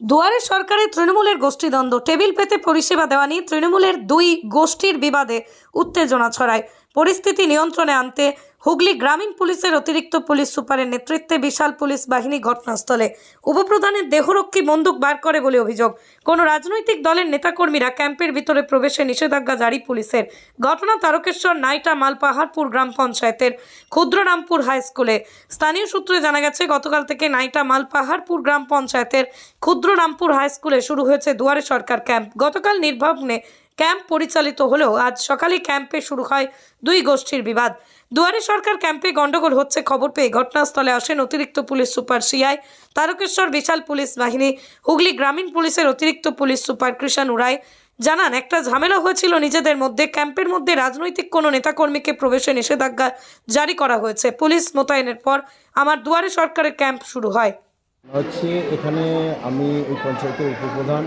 দুয়ারে সরকারের তৃণমূলের গোষ্ঠীদ্বন্দ্ব। টেবিল পেতে পরিষেবা দেওয়া নিয়ে তৃণমূলের দুই গোষ্ঠীর বিবাদে উত্তেজনা ছড়ায়। পরিস্থিতি নিয়ন্ত্রণে আনতে হুগলি গ্রামীণ পুলিশের অতিরিক্ত পুলিশ সুপারের নেতৃত্বে বিশাল পুলিশ বাহিনী ঘটনাস্থলে। উপপ্রধানের দেহরক্ষী বন্দুক বার করে বলে অভিযোগ। কোনো রাজনৈতিক দলের নেতাকর্মীরা ক্যাম্পের ভিতরে প্রবেশে নিষেধাজ্ঞা জারি পুলিশের। ঘটনা তারকেশ্বর নাইটা মাল পাহাড়পুর গ্রাম পঞ্চায়েতের ক্ষুদ্ররামপুর হাই স্কুলে স্থানীয় সূত্রে জানা গেছে, গতকাল থেকে নাইটা মাল পাহাড়পুর গ্রাম পঞ্চায়েতের ক্ষুদ্ররামপুর হাই স্কুলে শুরু হয়েছে দুয়ারে সরকার ক্যাম্প। গতকাল নির্বাচনে ক্যাম্প পরিচালিত হলেও আজ সকালে ক্যাম্পে শুরু হয় দুই গোষ্ঠীর বিবাদ। দুয়ারে সরকার ক্যাম্পে গন্ডগোল হচ্ছে খবর পেয়ে ঘটনাস্থলে আসেন অতিরিক্ত পুলিশ সুপার সিআই তারকেশ্বর বিশাল পুলিশ বাহিনী। হুগলি গ্রামীণ পুলিশের অতিরিক্ত পুলিশ সুপার কৃষাণ উড়াই জানান, একটা ঝামেলা হয়েছিল নিজেদের মধ্যে। ক্যাম্পের মধ্যে রাজনৈতিক কোনো নেতাকর্মীকে প্রবেশে নিষেধাজ্ঞা জারি করা হয়েছে। পুলিশ মোতায়েনের পর আমার দুয়ারে সরকারের ক্যাম্প শুরু হয়। হচ্ছে এখানে আমি ওই পঞ্চায়েতের উপপ্রধান,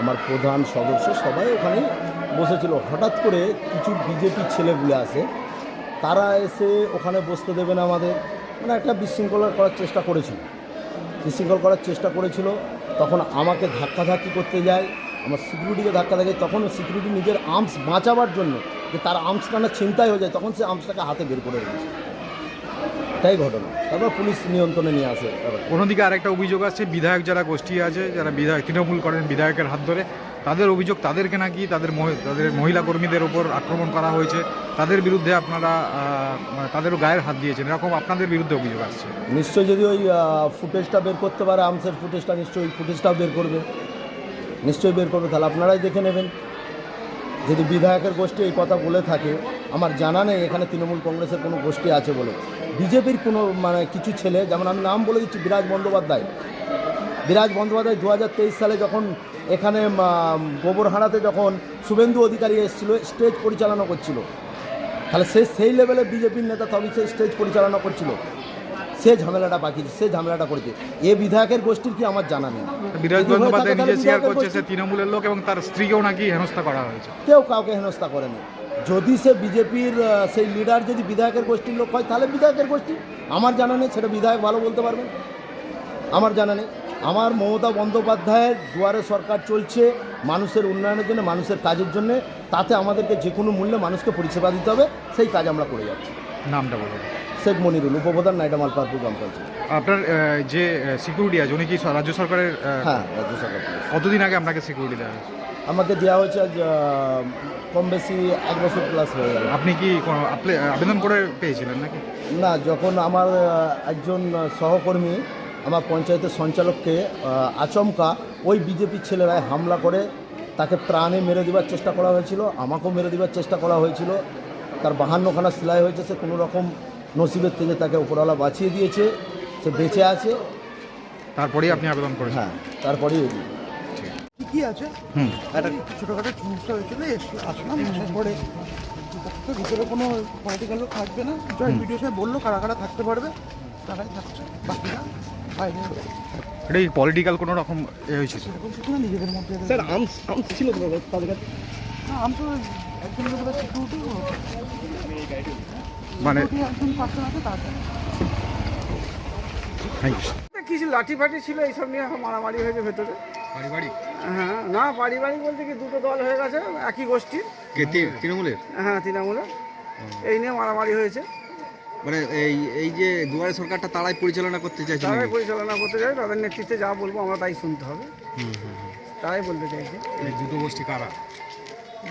আমার প্রধান সদস্য, সবাই ওখানে বসেছিল। হঠাৎ করে কিছু বিজেপি ছেলেগুলো আসে তারা এসে ওখানে বসতে দেবে না আমাদের। মানে একটা বিশৃঙ্খলা করার চেষ্টা করেছিল। বিশৃঙ্খল করার চেষ্টা করেছিল, তখন আমাকে ধাক্কাধাক্কি করতে যায়, আমার সিকিউরিটিকে ধাক্কা থাকে তখন সিকিউরিটি নিজের আর্মস বাঁচাবার জন্য, যে তার আর্মসটা না ছিনতাই হয়ে যায়, তখন সে আর্মসটাকে হাতে বের করে রেখেছে। এটাই ঘটনা। তারপর পুলিশ নিয়ন্ত্রণে নিয়ে আসে অন্যদিকে আরেকটা অভিযোগ আছে বিধায়ক যারা গোষ্ঠী আছে যারা বিধায়ক তৃণমূল করেন বিধায়কের হাত ধরে তাদের অভিযোগ তাদেরকে নাকি তাদের তাদের মহিলা কর্মীদের ওপর আক্রমণ করা হয়েছে। তাদের বিরুদ্ধে আপনারা তাদেরও গায়ের হাত দিয়েছেন। এরকম আপনাদের বিরুদ্ধে অভিযোগ আসছে। নিশ্চয়ই যদি ওই ফুটেজটা বের করতে পারে আমসের ফুটেজটা নিশ্চয়ই ওই ফুটেজটাও বের করবে। নিশ্চয়ই বের করবে। তাহলে আপনারাই দেখে নেবেন। যদি বিধায়কের গোষ্ঠী এই কথা বলে থাকে আমার জানা নেই এখানে তৃণমূল কংগ্রেসের কোনো গোষ্ঠী আছে বলে। বিজেপির কোনো মানে কিছু ছেলে যেমন আমি নাম বলে দিচ্ছি বিরাজ বন্দ্যোপাধ্যায়। বিরাজ বন্দ্যোপাধ্যায় দু হাজার তেইশ সালে যখন এখানে গোবরহাড়াতে যখন শুভেন্দু অধিকারী এসেছিল স্টেজ পরিচালনা করছিল। তাহলে সে সেই লেভেলে বিজেপির নেতা তবে সে স্টেজ পরিচালনা করছিল। সে ঝামেলাটা বাকিছে সে ঝামেলাটা করেছে। এ বিধায়কের গোষ্ঠীর কি আমার জানা নেই। বিরাজ যদি থাকে বন্দ্যোপাধ্যায় নিজে তাহলে করছে সে তৃণমূলের লোক এবং তার স্ত্রীকেও নাকি হেনস্থা করা হয়েছে। কেউ কাউকে হেনস্থা করেনি। যদি সে বিজেপির সেই লিডার যদি বিধায়কের গোষ্ঠীর লোক হয় তাহলে বিধায়কের গোষ্ঠী। আমার জানা নেই সেটা বিধায়ক ভালো বলতে পারবেন। আমার জানা নেই। আমার মমতা বন্দ্যোপাধ্যায়ের দুয়ারে সরকার চলছে মানুষের উন্নয়নের জন্য মানুষের কাজের জন্য। তাতে আমাদেরকে যে কোনো মূল্যে মানুষকে পরিষেবা দিতে হবে। সেই কাজ আমরা করে যাচ্ছি। নামটা বলুন শেখ মনিরুল উপপ্রধান নাইডা মালপারপুর গ্রাম পঞ্চায়েত আপনার যে সিকিউরিটি আছে উনি কি রাজ্য সরকারের হ্যাঁ রাজ্য সরকার কতদিন আগে আপনাকে সিকিউরিটি দেওয়া হয়েছে? আমাকে দেওয়া হয়েছে আজ কম বেশি এক বছর প্লাস হয়ে গেল। আপনি কি আবেদন করে পেয়েছিলেন নাকি? না যখন আমার একজন সহকর্মী আমার পঞ্চায়েতের সঞ্চালককে আচমকা ওই বিজেপির ছেলেরাই হামলা করে তাকে প্রাণে মেরে দেওয়ার চেষ্টা করা হয়েছিল আমাকেও মেরে দেওয়ার চেষ্টা করা হয়েছিল। তার বাহান্নখানা সেলাই হয়েছে সে কোনো রকম নসিবের থেকে তাকে উপরওয়ালা বাঁচিয়ে দিয়েছে সে বেঁচে আছে। তারপরেই আপনি আবেদন করেছেন? হ্যাঁ তারপরেই কি আছে? হুম। একটা ছোটোখাটো সমস্যা হয়েছিল এস- আসলাম পরে তো ভিতরে কোনো পলিটিক্যাল লোক থাকবে না। জয়েন্ট ভিডিও সাহেব বলল কারা কারা থাকতে পারবে তারাই থাকছে বাকিরা বাইরে এটা পলিটিক্যাল কোনো রকম এ হয়েছিল? সেরকম কিছু না নিজেদের মধ্যে স্যার ছিল তাদের কাছে? না আমি তো একজন লোকের সিকিউরিটি মানে একজন পার্সন আছে তার থ্যাংক ইউ কিছু লাঠি ফাটি ছিল এইসব নিয়ে এখন মারামারি হয়েছে ভেতরে। পারিবারিক? হ্যাঁ না পারিবারিক বলতে কি দুটো দল হয়ে গেছে একই গোষ্ঠীর তৃণমূলের? হ্যাঁ তৃণমূলের। এই নিয়ে মারামারি হয়েছে। মানে এই এই যে দুয়ারে সরকারটা তারাই পরিচালনা করতে চাইছে তারাই পরিচালনা করতে চাই তাদের নেতৃত্বে যা বলব আমরা তাই শুনতে হবে। তাই বলতে চাইছি। দুটো গোষ্ঠী কারা?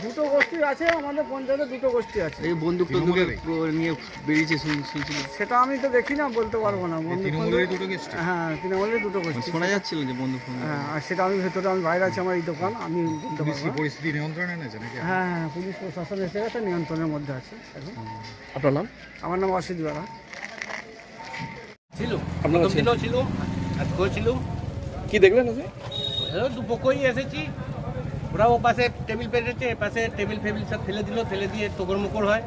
দুটো গোষ্ঠী আছে আমাদের পঞ্চায়েতে দুটো গোষ্ঠী আছে। এই বন্দুক টন্দুকের নিয়ে বেরিয়েছে শুন- শুনছিলাম। সেটা আমি তো দেখি না বলতে পারব না। বন্ধু তৃণমূলেরই দুটো গোষ্ঠী? হ্যাঁ তৃণমূলের দুটো মানে গোষ্ঠী। শোনা যাচ্ছিল যে বন্দুক হ্যাঁ আর সেটা আমি ভেতরে আমি বাইরে আছি আমার এই দোকান আমি পুলিশ কি পরিস্থিতি নিয়ন্ত্রণে এনেছে নাকি? হ্যাঁ হ্যাঁ পুলিশ প্রশাসন এসে গেছে নিয়ন্ত্রণের মধ্যে আছে আপনার নাম? আমার নাম অসিত বেলা। ছিল প্রথম দিনও ছিল আজকেও ছিল কি দেখলেন দুপক্ষই এসেছি ওরা ও পাশে টেবিল পেরেছে এ পাশে টেবিল ফেবিল সব ফেলে দিল ফেলে দিয়ে তোকর মুকর হয়।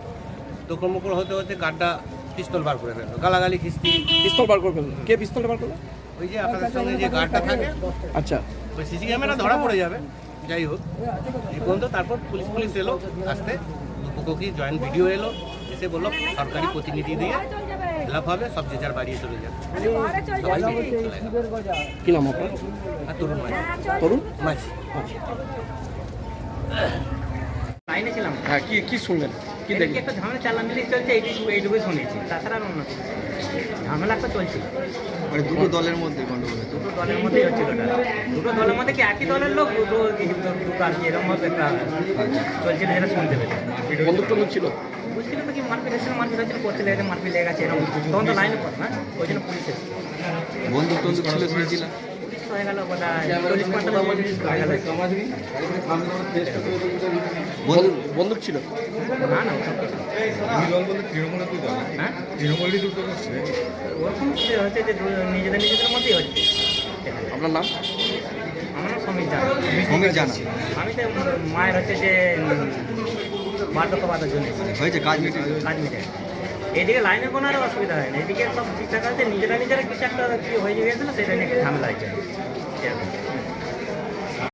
তোকর মুকর হতে হতে গাড্ডা পিস্তল বার করে ফেলল গালাগালি খিস্তি। পিস্তল বার করবেন কে পিস্তলটা বার করল? ওই যে আপনাদের সঙ্গে যে গার্ডটা থাকে আচ্ছা। ওই সিসি ক্যামেরা ধরা পড়ে যাবে যাই হোক। এই পর্যন্ত তারপর পুলিশ পুলিশ এলো আসতে। দুপক্ষ কি জয়েন্ট ভিডিও এলো এসে বলল সরকারি প্রতিনিধি দিয়ে ফিল হবে সব যে যার বাড়িয়ে চলে যাবে। সবাই বেরিয়ে চলে গেল। কি নাম আপনার? আর তরুণ মাঝি। তরুণ মাঝি। লাইনে ছিলাম। হ্যাঁ কি কি শুনলেন? কি একটা ঝামেলা চালামিলি চলছে এইটুকু এইটুকুই শুনেছি। তাছাড়া আর অন্য না। ঝামেলা একটা চলছিল মানে দুটো দলের মধ্যে গন্ডগোল দুটো দলের মধ্যেই হচ্ছিল ওটা দুটো দলের মধ্যে কি একই দলের লোক? দুটো দুটো আর কি এরকম একটা চলছিল যেটা শুনতে পেলে বন্দুক টন্দুক ছিল? বুঝছিল তো কি মারপিট হচ্ছিল মারপিট হচ্ছিল করছিল এদের মারপিট লেগে গেছে এরকম। তখন তো লাইনে পড়ে না ওই জন্য পুলিশ বন্দুক টন্দুক ছিল শুনেছিলাম বন্দুক ছিল? না না। হ্যাঁ? ওরকম হচ্ছে যে নিজেদের নিজেদের মধ্যেই হচ্ছে। আপনার নাম? আমার নাম সমীর জানা। সমীর জানা। আমি তো মায়ের হচ্ছে যে বার্ধক্যবাদের জন্য। হয়েছে কাজ মিটে কাজ মিটে এদিকে লাইনে কোনো আর অসুবিধা হয় না এদিকে সব ঠিকঠাক আছে নিজেরা নিজেরা কিছু একটা কি হয়ে না সেটা নিয়ে ঝামেলা হয়েছে।